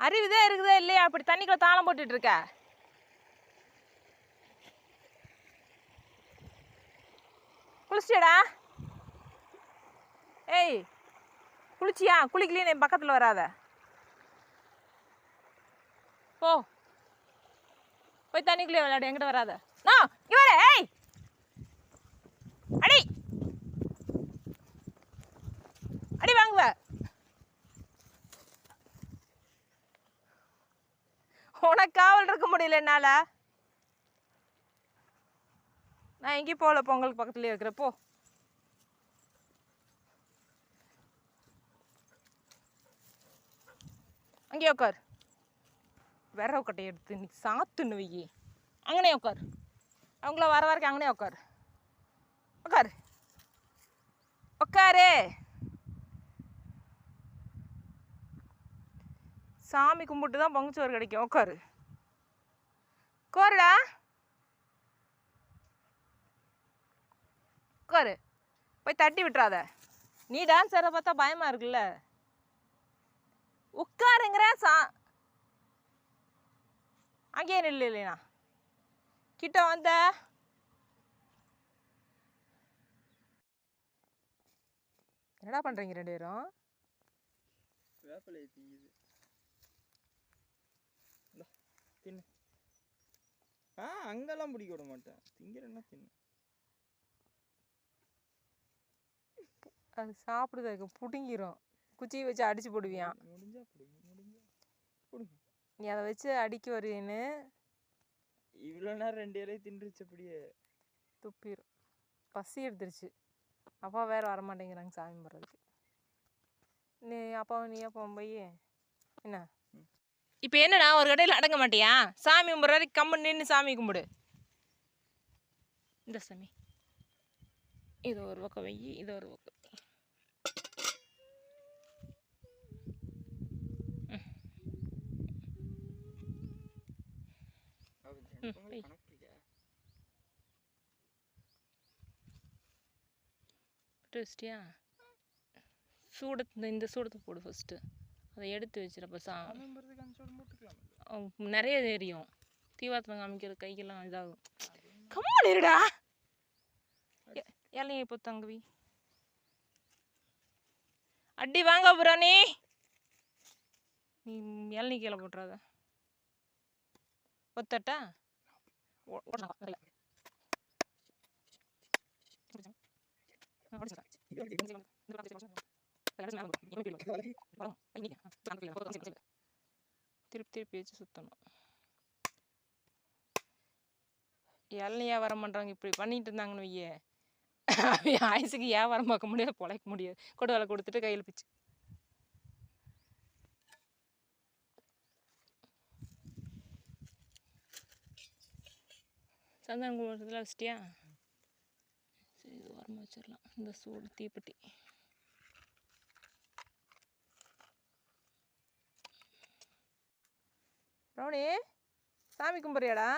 அறிவுதே இருக்குதா இல்லையா? அப்படி தண்ணிக்குள்ள தாளம் போட்டுட்டு இருக்க குளிச்சியடா ஏய் குளிச்சியா? குளிக்கலையே என் பக்கத்தில் வராத. போ. போய் தண்ணிக்குள்ளே விளையாடு என்கிட்ட வராத. நோ இவரே ஏய் அடி அடி வாங்குவ உனக்கு காவல் இருக்க முடியல என்னால. நான் எங்கேயும் போகல பொங்கலுக்கு பக்கத்துலேயே இருக்கிற போ. அங்கேயே உட்கார் விரவ கட்டையை எடுத்து நீ சாத்துன்னு வையி. அங்கனே உட்கார் அவங்கள வர வரைக்கும் அங்கனே உட்கார் உட்காரு உட்காரு சாமி கும்பிட்டு தான் பொங்கச்சோறு கிடைக்கும். உட்காரு உட்காருடா உட்காரு போய் தட்டி விட்டுறாத. நீ டான்ஸ் ஆட பார்த்தா பயமா இருக்குல்ல. உட்காருங்கிற சா அங்கேயே நில்லு இல்லைண்ணா கிட்ட வந்த. என்னடா பண்றீங்க ரெண்டு பேரும்? வேப்பிலையை திங்குது இந்தா, தின்னு. ஆ அங்கெல்லாம் பிடிக்க விட மாட்டேன். திங்கிறேன்னா தின்னு. அது சாப்பிடுறதுக்கு புடுங்கிரும். குச்சியை வச்சு அடிச்சு போடுவியான் முடிஞ்சா பிடிங்க முடிஞ்சா பிடிங்க. நீ அதை வச்சு அடிக்க வருவேன்னு இவ்வளோ நேரம் ரெண்டு இலையை தின்றுச்சு அப்படியே துப்பிடும் பசி எடுத்துருச்சு. அப்பா வேற வர மாட்டேங்கிறாங்க சாமி போடுறதுக்கு நீ அப்பாவும் நீ அப்பாவும் போய்? என்ன? இப்போ என்னடா ஒரு கடையில் அடங்க மாட்டியா? சாமி கும்பிட்ற வரைக்கும் கம்மு நின்று சாமி கும்பிடு. இந்த சாமி. இது ஒரு பக்கம் வை இது ஒரு பக்கம். வச்சிட்டியா சூடத்து இந்த சூடத்தை போடு ஃபஸ்ட்டு அதை எடுத்து வச்சிடப்ப சா நிறைய தெரியும் தீவாரத்தில் காமிக்கிறது கைக்கெல்லாம் இதாகும். கம்மல் இருடா. இலையை இப்போ தங்கவி. அடி வாங்க புராணி நீ. இளநீ கீழே போட்டுறாத. ஒத்தட்டா ஓ- ஓடுறா, கையில. ஆ, ஓடிச்சுடா. இந்த பக்கம் வச்சு, இந்த பக்கம் வச்சு. இந்த பக்கம் வச்சு, வரும். கை நீட்டு. ஆ, அந்த கையில, போதும், சரி, சரி. திருப்பி திருப்பி வச்சு சுற்றணும் ஏன் வாரம். பண்ணுறாங்க இப்படி பண்ணிட்டு இருந்தாங்கன்னு வையே. அவன் ஆயுசுக்கு வியாபாரம் பார்க்க முடியாது? பொழைக்க முடியாது. கொடு வேலை கொடுத்துட்டு கையில் பிச்சு. சந்தானம் குடும்பத்தில் வச்சிட்டியா? சரி இது ஓரமாக வச்சிடலாம். இந்த சூடு தீப்பெட்டி. ரவுனி சாமி கும்பிட்றியாடா?